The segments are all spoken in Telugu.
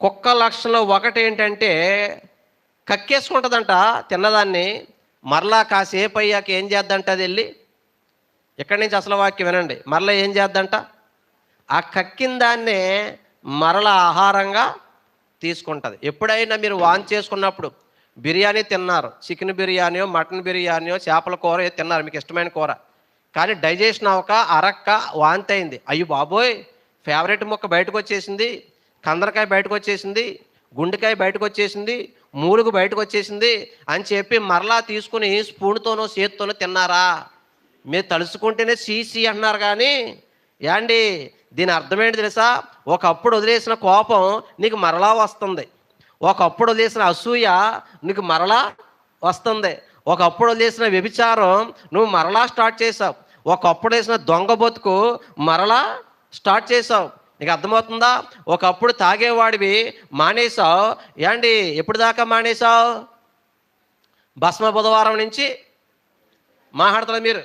కుక్క లక్షలో ఒకటి ఏంటంటే కక్కేసుకుంటుందంట తిన్నదాన్ని. మరలా కాసేపు అయ్యాక ఏం చేద్దంట అది వెళ్ళి ఇక్కడి నుంచి అసలు వాక్యం వినండి. మరలా ఏం చేద్దంట? ఆ కక్కిన దాన్నే మరల ఆహారంగా తీసుకుంటుంది. ఎప్పుడైనా మీరు వాన్ చేసుకున్నప్పుడు బిర్యానీ తిన్నారు. చికెన్ బిర్యానీయో మటన్ బిర్యానీయో చేపల కూర తిన్నారు. మీకు ఇష్టమైన కూర. కానీ డైజెషన్ అవ్వక అరక్క వాంతి అయింది అయ్యో బాబోయ్! ఫేవరెట్ ముక్క బయటకు వచ్చేసింది. కందరకాయ బయటకు వచ్చేసింది గుండెకాయ బయటకు వచ్చేసింది మూలుగు బయటకు వచ్చేసింది అని చెప్పి మరలా తీసుకుని స్పూన్తోనో చేత్తోనో తిన్నారా? మీరు తలుసుకుంటేనే సీసీ అంటున్నారు కానీ యాండి దీని అర్థం ఏంటి తెలుసా? ఒకప్పుడు వదిలేసిన కోపం నీకు మరలా వస్తుంది. ఒకప్పుడు వదిలేసిన అసూయ నీకు మరలా వస్తుంది. ఒకప్పుడు వదిలేసిన వ్యభిచారం నువ్వు మరలా స్టార్ట్ చేసావు ఒకప్పుడు వేసిన దొంగ బతుకు మరలా స్టార్ట్ చేసావు నీకు అర్థమవుతుందా? ఒకప్పుడు తాగేవాడివి మానేసావు ఏండి ఎప్పుడు దాకా మానేసావు భస్మ బుధవారం నుంచి మాట్లాడతారు మీరు?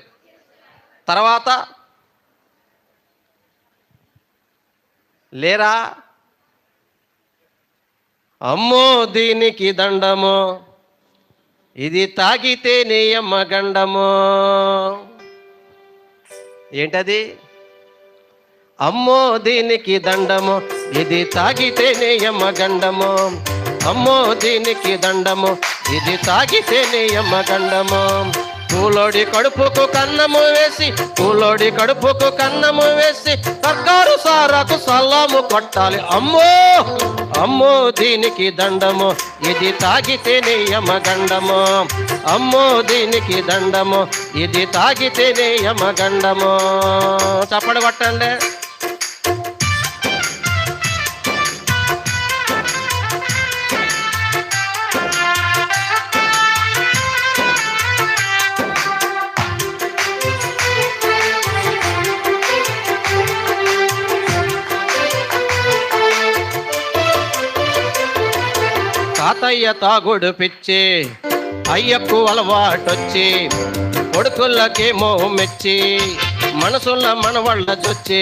తర్వాత? లేరా? అమ్మో దీనికి దండము. ఇది తాగితే నేయమ్మ గండము. ఏంటది? అమ్మో దీనికి దండము ఇది తాగితేనే నేయమ్మ గండము అమ్మో దీనికి దండము ఇది తాగితేనే నేయమ్మ గండము పూలోడి కడుపుకు కన్నము వేసి పూలోడి కడుపుకు కన్నము వేసి సర్కారు సారాకు సలాము కొట్టాలి. అమ్మో అమ్మో దీనికి దండము ఇది తాగితేనే నేయమ గండము అమ్మో దీనికి దండము ఇది తాగితేనే నేయమ గండము చప్పడి కొట్టండి. తాతయ్య తాగుడు పిచ్చి. అయ్యకు అలవాటొచ్చి కొడుకులకేమో మెచ్చి మనసున్న మనవాళ్ళ చొచ్చి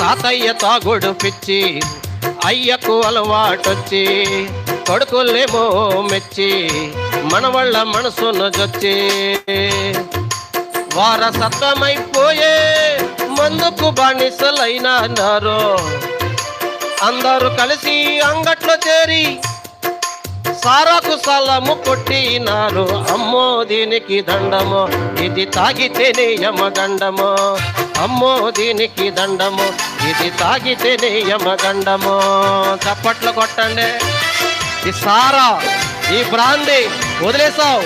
తాతయ్య తాగుడు పిచ్చి అయ్యకు అలవాటొచ్చి కొడుకులేమో మెచ్చి మనవాళ్ళ మనసును జొచ్చి. వారసత్వమైపోయే మందుకు బానిసలైనారు. అందరూ కలిసి అంగట్లో చేరి సారాకు సలము కొట్టినారు. అమ్మో దీనికి దండము ఇది తాగితేనే యమగండము. అమ్మో దీనికి దండము ఇది తాగితేనే యమగండము. చప్పట్లు కొట్టండి. ఈ సారా ఈ బ్రాంది వదిలేసావు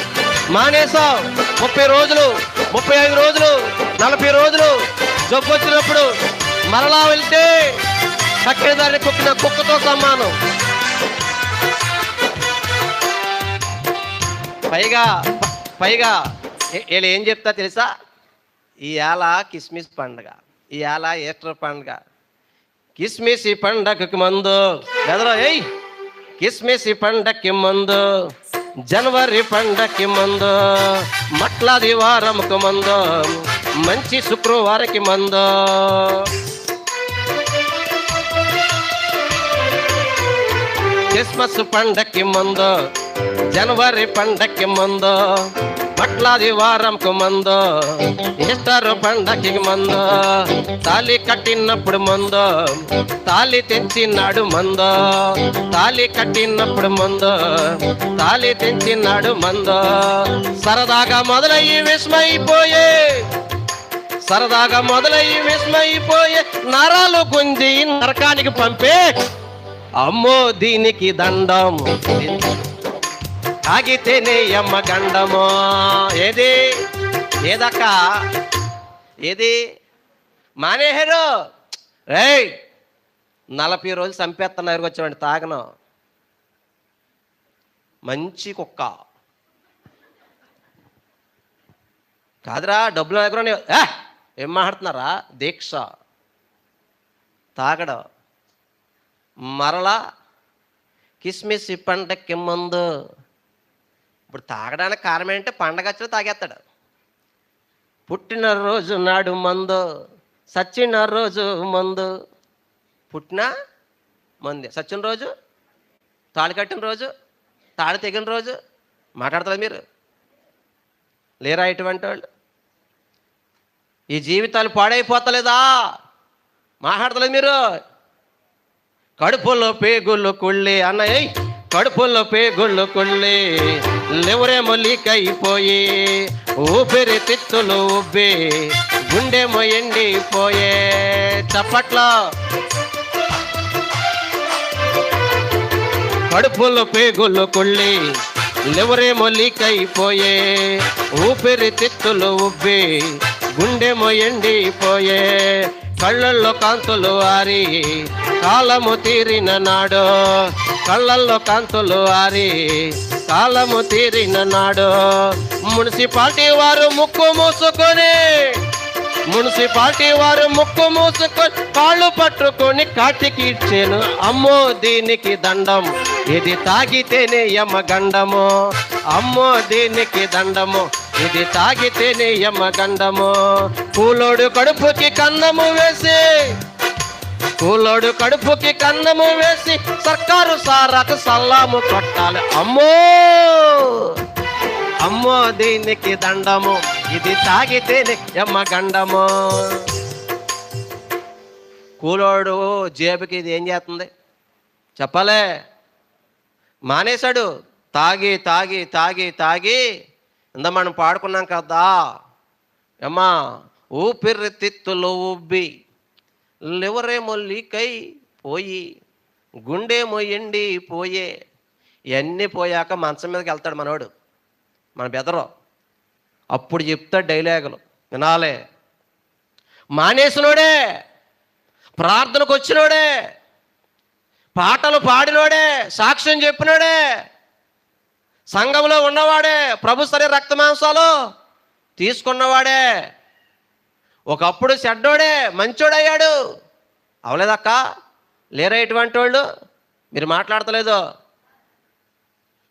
మానేసావు ముప్పై రోజులు ముప్పై ఐదు రోజులు నలభై రోజులు జబ్బు వచ్చినప్పుడు మరలా వెళ్తే కక్కేదాన్ని కుక్కిన కుక్కతో సమానం. పైగా పైగా వీళ్ళు ఏం చెప్తా తెలుసా? ఇవాళ కిస్మిస్ పండుగ ఇవాళ ఈస్టర్ పండుగ. కిస్మిస్ ఈ పండగకి మందు. బెదరా ఏయ్! కిస్మిస్ ఈ పండక్కి మందు. జనవరి పండక్కి మందు. మట్లాది వారంకు మందు. మంచి శుక్రవారకి మందు. క్రిస్మస్ పండక్కి ముందు జనవరి పండక్కి ముందు పట్లాది వారంకు ముందు ఈస్టర్ పండక్కి మందు తాలి కట్టినప్పుడు ముందు తాలి తెచ్చినాడు ముందు తాలి కట్టినప్పుడు ముందు తాలి తెచ్చినాడు ముందు. సరదాగా మొదలయ్యి విస్మైపోయే సరదాగా మొదలయ్యి విస్మయిపోయే నరాలు గుంజి నరకానికి పంపే. అమ్మో దీనికి దండం. ఆగితేనే అమ్మ గండము. ఏది? ఏదక్క? ఏది? మానేహరు. రే నలభై రోజులు చంపేస్తున్నారు వచ్చామండి తాగను. మంచి కుక్క. కాదురా డబ్బులు దగ్గర ఉన్నాయి. ఏం మాట్లాడుతున్నారా? దీక్ష. తాగడం. మరలా కిస్మిస్ ఈ పండక్కి ముందు. ఇప్పుడు తాగడానికి కారణం ఏంటంటే పండగ వచ్చిన తాగేస్తాడు. పుట్టినరోజు నాడు మందు. సచ్చిన రోజు మందు. పుట్టిన మంది. సచ్చిన రోజు? తాళి కట్టిన రోజు? తాళి తెగిన రోజు? మాట్లాడతారు మీరు? లేరా ఇటువంటి వాళ్ళు? ఈ జీవితాలు పాడైపోతలేదా? మాట్లాడతలేదు మీరు? కడుపులో పేగుళ్ళు కుళ్ళి అన్నయ్య కడుపులో పేగుళ్ళు కుళ్ళి లివరేమో లీక్ అయిపోయి ఊపిరి తిత్తులు ఉబ్బి గుండెమో ఎండిపోయే చప్పట్లో. కడుపులో పేగుళ్ళు కుళ్ళి లివరేమో లీక్ అయిపోయే ఊపిరి తిత్తులు ఉబ్బి గుండెమో ఎండిపోయే కళ్ళల్లో కాంతులు ఆరి కాలము తీరిన నాడు. కళ్ళల్లో కాంతులు ఆరి కాలము తీరిన నాడు. మున్సిపాలిటీ వారు ముక్కు మూసుకొని మున్సిపాలిటీ వారు ముక్కు మూసుకొని కాళ్ళు పట్టుకొని కాటికి ఇచ్చాను. అమ్మో దీనికి దండం. ఇది తాగితేనే యమగండము. అమ్మో దీనికి దండము. ఇది తాగితేనే గండము కూలోడు కడుపుకి కన్నము వేసి కూలోడు కడుపుకి కన్నము వేసి సర్కారు సారాకు సల్లాము కొట్టాలి. అమ్మో! అమ్మో దీనికి దండము. ఇది తాగితేనే యమ్మగండము కూలోడు జేబుకి ఇది ఏం చేస్తుంది? చెప్పలే. మానేశాడు. తాగి తాగి తాగి తాగి ఇందా మనం పాడుకున్నాం కదా. అమ్మా ఊపిరి తిత్తులు ఉబ్బి లివరేమో లీకై పోయి గుండేమో ఎండి పోయే ఇవన్నీ పోయాక మంచం మీదకి వెళ్తాడు మనోడు మన బెదరు. అప్పుడు చెప్తాడు డైలాగులు వినాలే. మానేసినోడే ప్రార్థనకు వచ్చినోడే పాటలు పాడినోడే సాక్ష్యం చెప్పినోడే సంఘంలో ఉన్నవాడే ప్రభు సరే రక్తమాంసాలు తీసుకున్నవాడే. ఒకప్పుడు చెడ్డోడే మంచోడయ్యాడు. అవలేదక్క? లేరా ఇటువంటి వాళ్ళు? మీరు మాట్లాడతలేదు.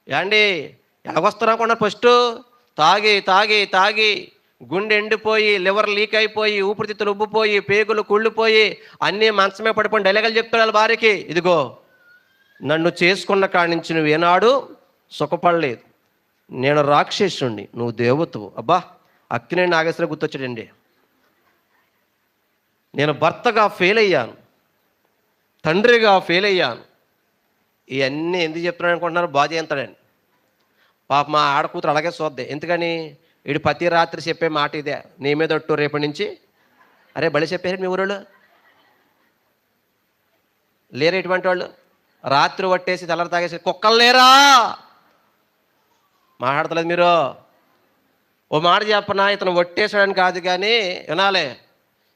ఏండి ఎలాగొస్తున్నాకుండా ఫస్ట్? తాగి తాగి తాగి గుండె ఎండిపోయి లివర్ లీక్ అయిపోయి ఊపిరితిత్తులు ఉబ్బిపోయి పేగులు కుళ్ళిపోయి అన్నీ మంచమే పడిపోయి డైలాగులు చెప్తాడు వాళ్ళ భార్యకి. ఇదిగో నన్ను చేసుకున్న కాడి నుంచి నువ్వు ఏనాడు సుఖపడలేదు. నేను రాక్షసుణ్ణి నువ్వు దేవతవు. అబ్బా అక్కినే నాగేశ్వర గుర్తొచ్చాడండి. నేను భర్తగా ఫెయిల్ అయ్యాను తండ్రిగా ఫెయిల్ అయ్యాను ఇవన్నీ ఎందుకు చెప్తున్నాను అనుకుంటున్నారు? బాధ చేస్తాడండి పాప మా ఆడకూతురు అలాగే చూద్ది. ఎందుకని? వీడు ప్రతి రాత్రి చెప్పే మాట ఇదే. నీ మీద ఒట్టు రేపటి నుంచి. అరే బలి చెప్పారు మీ ఊరోళ్ళు? లేరు ఎటువంటి వాళ్ళు? రాత్రి పట్టేసి తెల్లరి తాగేసి కుక్కలు లేరా? మాట్లాడతలేదు మీరు. ఓ మాట చెప్పనా ఇతను ఒట్టేసాడని కాదు కానీ వినాలే.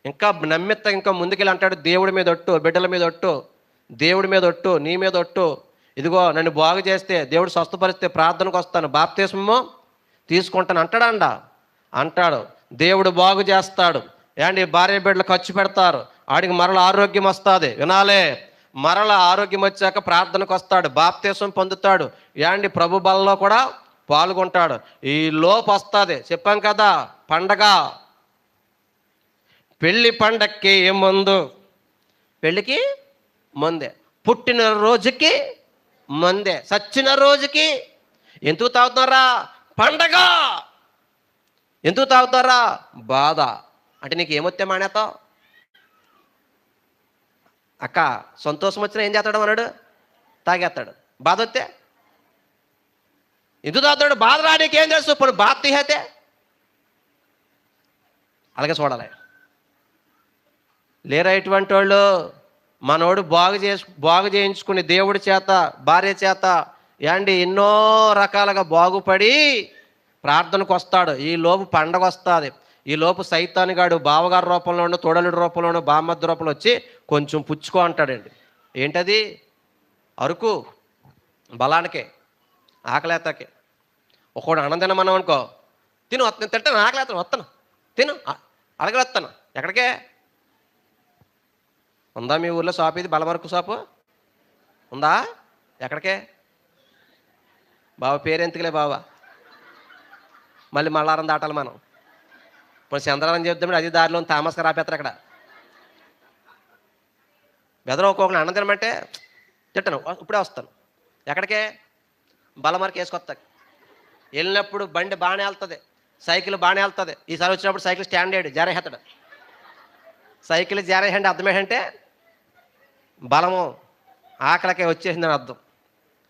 ఇంకా నమ్మెత్త ఇంకా ముందుకెళ్ళి అంటాడు దేవుడి మీద ఒట్టు బిడ్డల మీద ఒట్టు దేవుడి మీద ఒట్టు నీ మీద ఒట్టు. ఇదిగో నన్ను బాగు చేస్తే దేవుడు స్వస్థపరిస్తే ప్రార్థనకు వస్తాను. బాప్తీసము తీసుకుంటాను అంటాడండ అంటాడు దేవుడు బాగు చేస్తాడు. ఏండి భార్య బిడ్డలు ఖర్చు పెడతారు. ఆడికి మరల ఆరోగ్యం వస్తుంది. వినాలే. మరల ఆరోగ్యం వచ్చాక ప్రార్థనకు వస్తాడు. బాప్తీసం పొందుతాడు. ఏండి ప్రభు బలలో కూడా పాల్గొంటాడు. ఈ లోపు వస్తుంది. చెప్పాం కదా పండగ. పెళ్ళి పండక్కి ముందు పెళ్ళికి ముందే పుట్టిన రోజుకి ముందే సచ్చిన రోజుకి ఎందుకు తాగుతున్నారా? పండగ! ఎందుకు తాగుతారా బాధ. అంటే నీకు ఏమొత్తే మానేతావు అక్క సంతోషం వచ్చినా ఏం చేస్తాడు అన్నాడు తాగేస్తాడు. బాధ వస్తే ఎందుకు తాగుతాడు బాధ రానికి ఏం తెలుసు ఇప్పుడు బాధ తీహతే అలాగే చూడాలి. లేరా ఇటువంటి వాళ్ళు మనోడు బాగు చేసు బాగు చేయించుకుని దేవుడి చేత భార్య చేత యాండి ఎన్నో రకాలుగా బాగుపడి ప్రార్థనకు వస్తాడు. ఈ లోపు పండగ వస్తుంది. ఈ లోపు సైతానిగాడు బావగారి రూపంలోనూ తోడలుడి రూపంలోనూ బామ్మద్ది రూపంలో వచ్చి కొంచెం పుచ్చుకో అంటాడండి. ఏంటది? అరుకు బలానికే ఆకలేతకే. ఒకడు అన్నం మనం అనుకో తిను వస్తాను తింటాను ఆకలేస్తాను వస్తాను తిను అడగలేస్తాను ఎక్కడికే? ఉందా మీ ఊర్లో షాప్ ఇది బలవరకు షాపు? ఉందా? ఎక్కడికే? బావ పేరెంతకులే ఎందుకులే బావా మళ్ళీ మళ్ళారం దాటాలి మనం. ఇప్పుడు చంద్రారం చెప్తామంటే అది దారిలో తామస్క రాపేస్తారు అక్కడ. బెదర ఒక్కొక్కరు అన్నం తినమంటే తిట్టను ఇప్పుడే వస్తాను. ఎక్కడికే? బలమరకు వేసుకొస్తాను వెళ్ళినప్పుడు బండి బాగానే వెళ్తుంది. సైకిల్ బాగానే వెళ్తుంది. ఈసారి వచ్చినప్పుడు సైకిల్ స్టాండ్ అయ్యాడు జారేహెత్తడు సైకిల్ జారేహండి అర్థం ఏంటంటే బలము ఆకలికే వచ్చేసిందని అర్థం.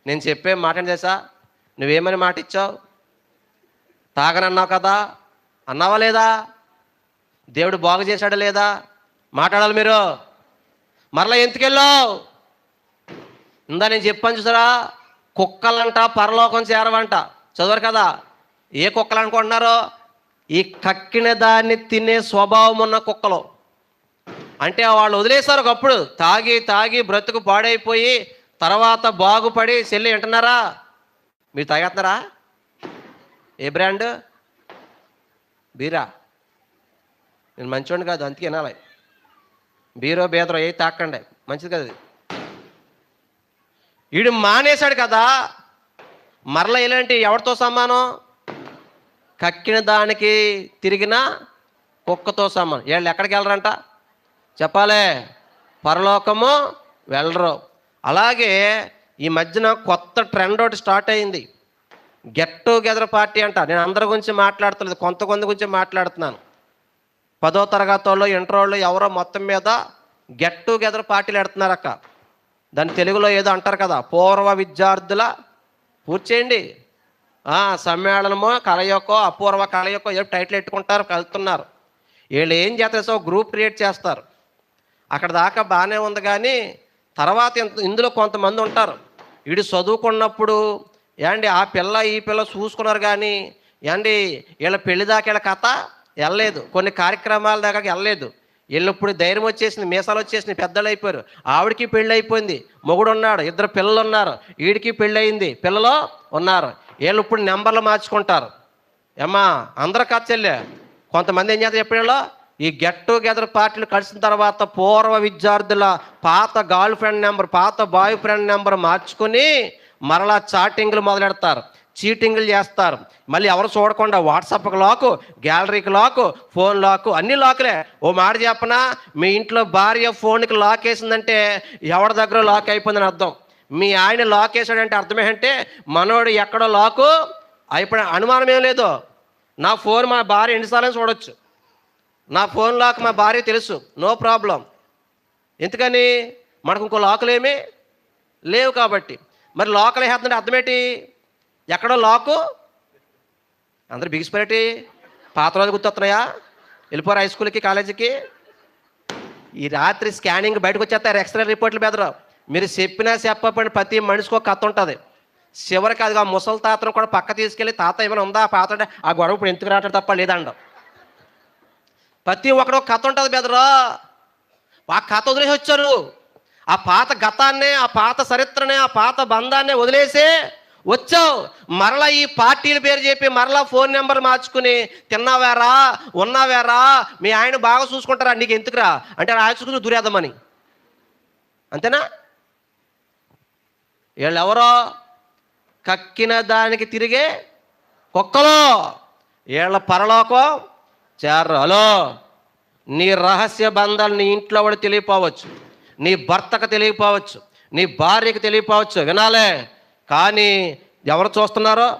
నేను చెప్పే మాట తెలుసా? నువ్వేమని మాట ఇచ్చావు? తాగనన్నావు కదా? అన్నావా లేదా? దేవుడు బాగు చేశాడా లేదా? మాట్లాడాలి మీరు. మరలా ఎందుకెళ్ళావు ఇందా నేను చెప్పాను చూసారా? కుక్కలంట పరలోకం చేరవంట. చదవరు కదా? ఏ కుక్కలు అనుకుంటున్నారు? ఈ కక్కిన దాన్ని తినే స్వభావం ఉన్న కుక్కలు. అంటే వాళ్ళు వదిలేశారు ఒకప్పుడు. తాగి తాగి బ్రతుకు పాడైపోయి తర్వాత బాగుపడి చెల్లి వింటున్నారా? మీరు తాగేస్తున్నారా? ఏ బ్రాండ్? బీరా. నేను మంచోండి కాదు అందుకే వినాలి. బీరో బేదరో ఏ తాకండి. మంచిది కదా ఇది. వీడు మానేశాడు కదా? మరల ఇలాంటి ఎవరితో సమానం? కక్కిన దానికి తిరిగిన కుక్కతో సమానం. వీళ్ళు ఎక్కడికి వెళ్ళరంట? చెప్పాలే పరలోకము వెళ్ళరు. అలాగే ఈ మధ్యన కొత్త ట్రెండ్ ఒకటి స్టార్ట్ అయింది. గెట్ టుగెదర్ పార్టీ అంట. నేను అందరి గురించి మాట్లాడుతలేదు కొంత గురించి మాట్లాడుతున్నాను. పదో తరగతి వాళ్ళు ఇంటర్ వాళ్ళు ఎవరో మొత్తం మీద గెట్ టుగెదర్ పార్టీలు పెడుతున్నారు అక్క దాని తెలుగులో ఏదో అంటారు కదా పూర్వ విద్యార్థుల పూర్తి చేయండి సమ్మేళనమో కలయకో అపూర్వ కలయకో ఏదో టైటిల్ పెట్టుకుంటారు కలుతున్నారు. వీళ్ళు ఏం చేస్తారు గ్రూప్ క్రియేట్ చేస్తారు. అక్కడ దాకా బాగానే ఉంది కానీ తర్వాత ఇంత- ఇందులో కొంతమంది ఉంటారు. వీడు చదువుకున్నప్పుడు ఏండి ఆ పిల్ల ఈ పిల్ల చూసుకున్నారు కానీ ఏండి వీళ్ళ పెళ్ళి దాకా వీళ్ళ కథ వెళ్ళలేదు. కొన్ని కార్యక్రమాల దాకా వెళ్ళలేదు. వీళ్ళప్పుడు ధైర్యం వచ్చేసింది మీసాలు వచ్చేసింది పెద్దలు అయిపోయారు. ఆవిడకి పెళ్ళి అయిపోయింది మొగుడు ఉన్నాడు ఇద్దరు పిల్లలు ఉన్నారు వీడికి పెళ్ళి అయింది పిల్లలు ఉన్నారు వీళ్ళు ఇప్పుడు నెంబర్లు మార్చుకుంటారు. ఏమ్మా అందరు కచ్చల్లే కొంతమంది ఏం చేస్తారు చెప్పేలో ఈ గెట్ టుగెదర్ పార్టీలు కలిసిన తర్వాత పూర్వ విద్యార్థుల పాత గర్ల్ ఫ్రెండ్ నెంబర్ పాత బాయ్ ఫ్రెండ్ నెంబర్ మార్చుకుని మరలా చాటింగ్లు మొదలెడతారు. చీటింగ్లు చేస్తారు. మళ్ళీ ఎవరు చూడకుండా వాట్సాప్కి లాకు గ్యాలరీకి లాకు ఫోన్ లాకు అన్ని లాకులే. ఓ మాట చెప్పనా? మీ ఇంట్లో భార్య ఫోన్కి లాక్ వేసిందంటే ఎవరి దగ్గర లాక్ అయిపోయిందని అర్థం. మీ ఆయన లాక్ వేసాడంటే అర్థమేంటే మనోడు ఎక్కడో లాకు అయిపోయిన అనుమానం ఏం లేదు. నా ఫోన్ మా భార్య ఎన్నిసార్లు చూడొచ్చు. నా ఫోన్ లాక్ మా భార్య తెలుసు. నో ప్రాబ్లం ఎందుకని? మనకు ఇంకో లాకులేమి లేవు కాబట్టి. మరి లోకల్ వేస్తుంటే అర్థమేటి ఎక్కడో లాకు? అందరు బిగిసిపోయేటి పాత రోజు గుర్తొస్తున్నాయా? వెళ్ళిపోరు హై స్కూల్కి కాలేజీకి ఈ రాత్రి స్కానింగ్ బయటకు వచ్చేస్తారు ఎక్స్రే రిపోర్ట్లు బెదరు మీరు చెప్పినా చెప్పబడి ప్రతి మనిషికి ఒక కథ ఉంటుంది. చివరికి అది ఆ ముసలి తాతను కూడా పక్క తీసుకెళ్ళి తాత ఏమైనా ఉందా? ఆ పాత ఆ గొడవ ఇప్పుడు ఎందుకు రావటం తప్ప లేదండ ప్రతి ఒక్కడు ఒక కథ ఉంటుంది బెదరు. ఆ కథ వదిలేసి వచ్చారు. ఆ పాత గతాన్నే ఆ పాత చరిత్రనే ఆ పాత బంధాన్నే వదిలేసి వచ్చావు. మరలా ఈ పార్టీల పేరు చెప్పి మరలా ఫోన్ నెంబర్ మార్చుకుని తిన్నావేరా ఉన్నావేరా మీ ఆయన బాగా చూసుకుంటారా నీకు ఎందుకురా? అంటే ఆయన చూసుకుని అంతేనా? వీళ్ళు ఎవరో కక్కిన దానికి తిరిగే కుక్కలో. వీళ్ళ పరలోకం చేర్రు. హలో నీ రహస్య బంధాలు నీ ఇంట్లో కూడా తెలియపోవచ్చు. నీ భర్తకు తెలియపోవచ్చు. నీ భార్యకు తెలియపోవచ్చు. వినాలే. కానీ ఎవరు చూస్తున్నారో?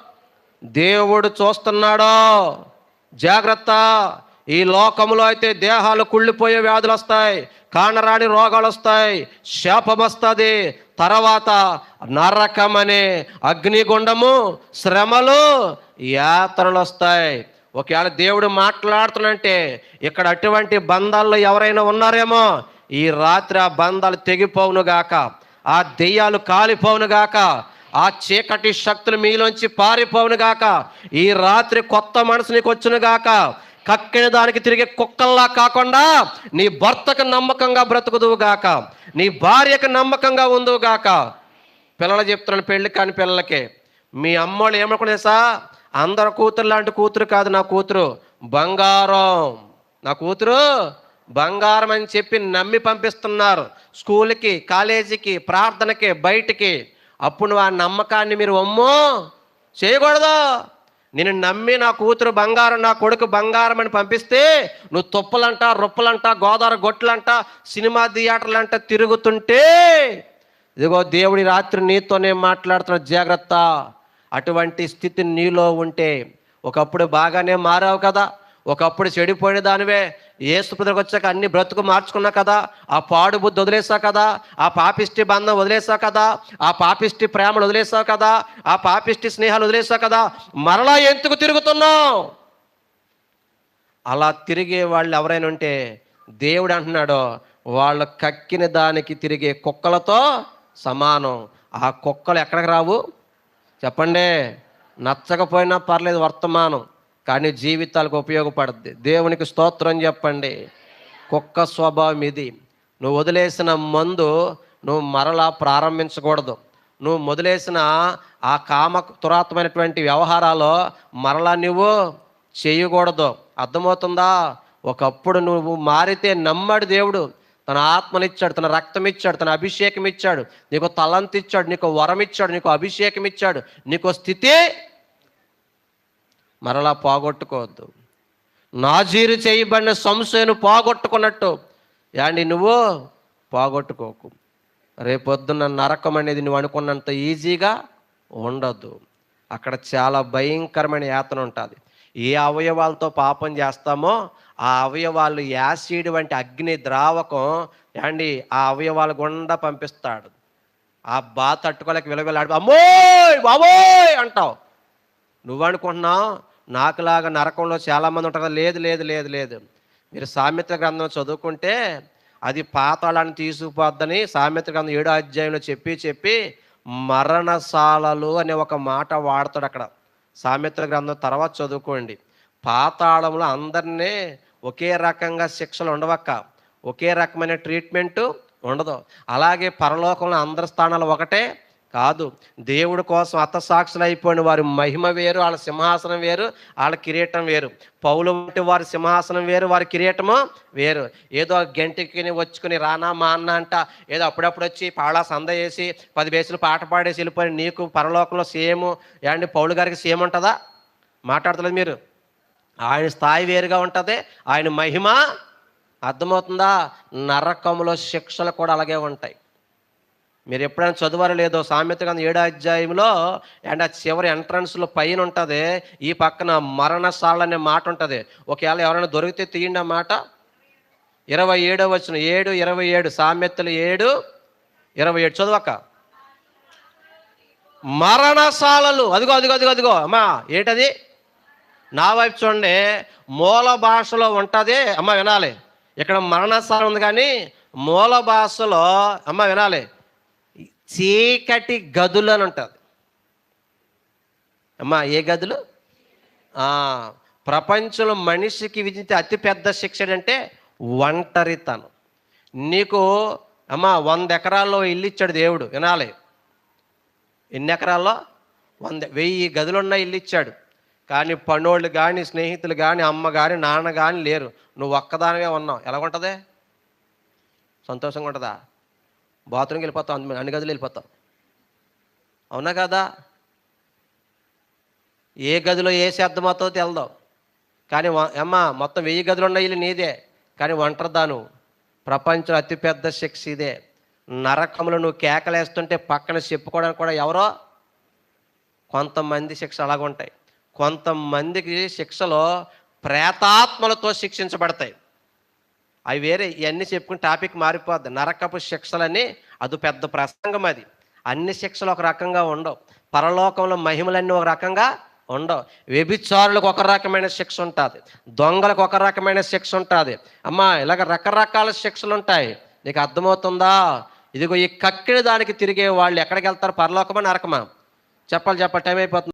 దేవుడు చూస్తున్నాడో. జాగ్రత్త. ఈ లోకంలో అయితే దేహాలు కుళ్ళిపోయే వ్యాధులు వస్తాయి కానరాని రోగాలు వస్తాయి శాపం వస్తుంది. తర్వాత నరకం అనే అగ్నిగుండము శ్రమలు యాత్రలు వస్తాయి. ఒకవేళ దేవుడు మాట్లాడుతున్నంటే ఇక్కడ అటువంటి బంధాల్లో ఎవరైనా ఉన్నారేమో? ఈ రాత్రి ఆ బంధాలు తెగిపోవును గాక ఆ దెయ్యాలు కాలిపోవును గాక ఆ చీకటి శక్తులు మీలోంచి పారిపోవును గాక. ఈ రాత్రి కొత్త మనసు నీకు వచ్చును గాక. కక్కిన దానికి తిరిగే కుక్కల్లా కాకుండా నీ భర్తకు నమ్మకంగా బ్రతుకుదువు గాక. నీ భార్యకు నమ్మకంగా ఉందువు గాక. పిల్లలు చెప్తున్నాను పెళ్ళి కాని పిల్లలకి. మీ అమ్మోళ్ళు ఏమనుకునే సా అందరు కూతురు లాంటి కూతురు కాదు నా కూతురు. బంగారం. నా కూతురు బంగారం అని చెప్పి నమ్మి పంపిస్తున్నారు. స్కూల్కి కాలేజీకి ప్రార్థనకి బయటికి. అప్పుడు నువ్వు ఆ నమ్మకాన్ని మీరు అమ్మో చేయకూడదు. నేను నమ్మి నా కూతురు బంగారం నా కొడుకు బంగారం అని పంపిస్తే నువ్వు తుప్పలంట రొప్పలంట గోదావరి గొట్లంట సినిమా థియేటర్లంట తిరుగుతుంటే ఇదిగో దేవుడి రాత్రి నీతోనే మాట్లాడుతున్న జాగ్రత్త. అటువంటి స్థితి నీలో ఉంటే ఒకప్పుడు బాగానే మారావు కదా. ఒకప్పుడు చెడిపోయిన దానివే. ఏసు ప్రజలకు వచ్చాక అన్ని బ్రతుకు మార్చుకున్నా కదా ఆ పాడు బుద్ధి వదిలేసావు కదా ఆ పాపిష్టి బంధం వదిలేసావు కదా ఆ పాపిష్టి ప్రేమలు వదిలేసావు కదా ఆ పాపిష్టి స్నేహాలు వదిలేసావు కదా మరలా ఎందుకు తిరుగుతున్నావు? అలా తిరిగే వాళ్ళు ఎవరైనా ఉంటే దేవుడు అంటున్నాడో వాళ్ళు కక్కిన దానికి తిరిగే కుక్కలతో సమానం. ఆ కుక్కలు ఎక్కడికి రావు? చెప్పండి. నచ్చకపోయినా పర్లేదు వర్తమానం. కానీ జీవితాలకు ఉపయోగపడుద్ది. దేవునికి స్తోత్రం చెప్పండి. కుక్క స్వభావం ఇది. నువ్వు వదిలేసిన మందు నువ్వు మరలా ప్రారంభించకూడదు. నువ్వు మొదలేసిన ఆ కామ తురాత్మైనటువంటి వ్యవహారాలు మరలా నువ్వు చేయకూడదు. అర్థమవుతుందా? ఒకప్పుడు నువ్వు మారితే నమ్మాడు దేవుడు. తన ఆత్మనిచ్చాడు తన రక్తం ఇచ్చాడు తన అభిషేకం ఇచ్చాడు నీకు తలంత ఇచ్చాడు నీకు వరం ఇచ్చాడు నీకు అభిషేకం ఇచ్చాడు నీకు స్థితి మరలా పోగొట్టుకోవద్దు. నాజీరు చేయబడిన సంశయను పోగొట్టుకున్నట్టు. యాండి నువ్వు పోగొట్టుకోకు. రేపొద్దున్న నరకం అనేది నువ్వు అనుకున్నంత ఈజీగా ఉండదు అక్కడ చాలా భయంకరమైన యాతన ఉంటుంది. ఏ అవయవాలతో పాపం చేస్తామో ఆ అవయవాలు యాసిడ్ వంటి అగ్ని ద్రావకం యాండి ఆ అవయవాల గుండా పంపిస్తాడు. ఆ బాధ తట్టుకోలేక విలవిలాడి అమ్మోయ్ బాబోయ్ అంటావు. నువ్వనుకుంటున్నావు నాకులాగా నరకంలో చాలామంది ఉంటారు. లేదు లేదు లేదు లేదు. మీరు సామెత గ్రంథం చదువుకుంటే అది పాతాళాన్ని తీసుకుపోద్దని సామెత గ్రంథం ఏడో అధ్యాయంలో చెప్పి చెప్పి మరణశాలలు అనే ఒక మాట వాడతాడు అక్కడ. సామెత్ర గ్రంథం తర్వాత చదువుకోండి. పాతాళంలో అందరినీ ఒకే రకంగా శిక్షలు ఉండవక్క. ఒకే రకమైన ట్రీట్మెంటు ఉండదు. అలాగే పరలోకంలో అందరి స్థానాలు ఒకటే. కాదు దేవుడి కోసం అత్తసాక్షులు అయిపోయిన వారి మహిమ వేరు వాళ్ళ సింహాసనం వేరు వాళ్ళ కిరీటం వేరు. పౌలు వంటి వారి సింహాసనం వేరు వారి కిరీటము వేరు. ఏదో గంటికి వచ్చుకుని రానా మా అన్న అంట ఏదో అప్పుడప్పుడు వచ్చి పాళా సంద వేసి పది బేసులు పాట పాడేసి వెళ్ళిపోయి నీకు పరలోకంలో సేమ్ ఏమండి పౌలు గారికి సేమ్ ఉంటుందా? మాట్లాడతలేదు మీరు. ఆయన స్థాయి వేరుగా ఉంటుంది ఆయన మహిమ అర్థమవుతుందా? నరకంలో శిక్షలు కూడా అలాగే ఉంటాయి. మీరు ఎప్పుడైనా చదువారో లేదో సామెత గ్రంథం ఏడో అధ్యాయంలో అండ్ ఆ చివరి ఎంట్రన్స్లో పైన ఉంటుంది ఈ పక్కన మరణశాల అనే మాట ఉంటుంది. ఒకవేళ ఎవరైనా దొరికితే తీయండి ఆ మాట. ఇరవై ఏడో వచ్చిన ఏడు ఇరవై ఏడు సామెతలు ఏడు ఇరవై ఏడు. చదవక మరణశాలలు అదిగో అదిగో అదిగో అదిగో అమ్మా ఏంటది? నా వైపు చూడండి మూల భాషలో ఉంటుంది అమ్మ వినాలి. ఇక్కడ మరణశాల ఉంది కానీ మూల భాషలో అమ్మ వినాలి. చీకటి గదులు అని ఉంటుంది. అమ్మా ఏ గదులు? ప్రపంచంలో మనిషికి విధించే అతిపెద్ద శిక్ష అంటే ఒంటరితనం. నీకు అమ్మా వంద ఎకరాల్లో ఇల్లు ఇచ్చాడు దేవుడు వినాలి. ఎన్ని ఎకరాల్లో? వంద వెయ్యి గదులున్న ఇల్లు ఇచ్చాడు. కానీ పనోళ్ళు కానీ స్నేహితులు కానీ అమ్మ కానీ నాన్న కానీ లేరు. నువ్వు ఒక్కదానివే ఉన్నావు. ఎలా ఉంటుంది సంతోషంగా ఉంటుందా? బాత్రూమ్కి వెళ్ళిపోతాం అన్ని గదులు వెళ్ళిపోతాం. అవునా కదా? ఏ గదిలో ఏ శబ్దం అవుతుందో తెలదాం. కానీ అమ్మ మొత్తం వెయ్యి గదులు ఉన్న ఇల్లు నీదే. కానీ ఒంటరిదాను ప్రపంచం అతిపెద్ద శిక్ష ఇదే. నరకములు నువ్వు కేకలేస్తుంటే పక్కన చెప్పుకోవడానికి కూడా ఎవరో? కొంతమంది శిక్ష అలాగుంటాయి. కొంతమందికి శిక్షలో ప్రేతాత్మలతో శిక్షించబడతాయి. అవి వేరే ఇవన్నీ చెప్పుకుని టాపిక్ మారిపోద్ది. నరకపు శిక్షలని అది పెద్ద ప్రసంగం అది. అన్ని శిక్షలు ఒక రకంగా ఉండవు. పరలోకంలో మహిమలన్నీ ఒక రకంగా ఉండవు. వ్యభిచారులకు ఒక రకమైన శిక్ష ఉంటుంది. దొంగలకు ఒక రకమైన శిక్ష ఉంటుంది. అమ్మా ఇలాగ రకరకాల శిక్షలు ఉంటాయి. నీకు అర్థమవుతుందా? ఇదిగో ఈ కక్కిన దానికి తిరిగే వాళ్ళు ఎక్కడికి వెళ్తారు? పరలోకమా నరకమా? చెప్పాలి చెప్పాలి. టైం అయిపోతుంది.